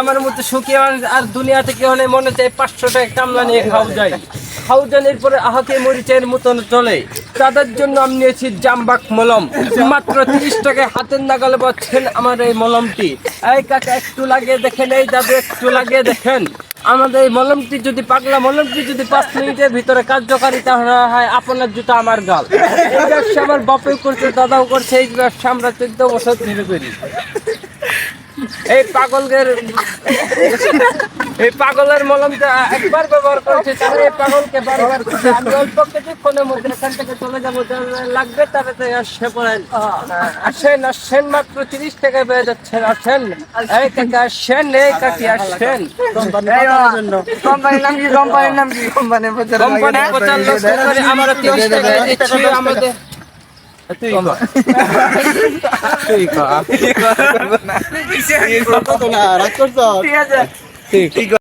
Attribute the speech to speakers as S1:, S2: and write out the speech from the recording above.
S1: আমার মধ্যে সুখী আর দুনিয়া থেকে হলে মনে চাই পাঁচশো টাকা কামলা নিয়ে খাও যায়। খাউজানের পরে আহাকে মরিচের মতন চলে। তাদের জন্য আমি নিয়েছি জামবাক মলম। মাত্র তিরিশ টাকায় হাতের নাগালে পাচ্ছেন আমার এই মলমটি। এই কাকা, একটু লাগিয়ে দেখেন, এই দাদু, একটু লাগিয়ে দেখেন। আমাদের এই মলমটি যদি পাগলা মলমটি যদি পাঁচ মিনিটের ভিতরে কার্যকারিতা হয় আপনার জুতা আমার গাল। এই ব্যবসা আমার বাপেও করছে, দাদাও করছে, এই ব্যবসা আমরা চোদ্দ বছর ধরে করি। এই পাগলদের এই পাগলের মলমটা একবার ব্যবহার করেছে তাহলে এই পাগলকে বারবার করছে আমি অল্প কিছুক্ষণের মধ্যে এখান থেকে চলে যাব লাগবে তাহলে তো আসে পড়েন। আসেন আসেন মাত্র তিরিশ টাকা পেয়ে যাচ্ছেন আসেন এই কাকা আসেন এই কাকি আসেন
S2: কোম্পানির নাম কি? কোম্পানির নাম কি? কোম্পানি
S1: কোম্পানি প্রচার লোক করে তুই কর। তুই কর।
S2: ঠিক আছে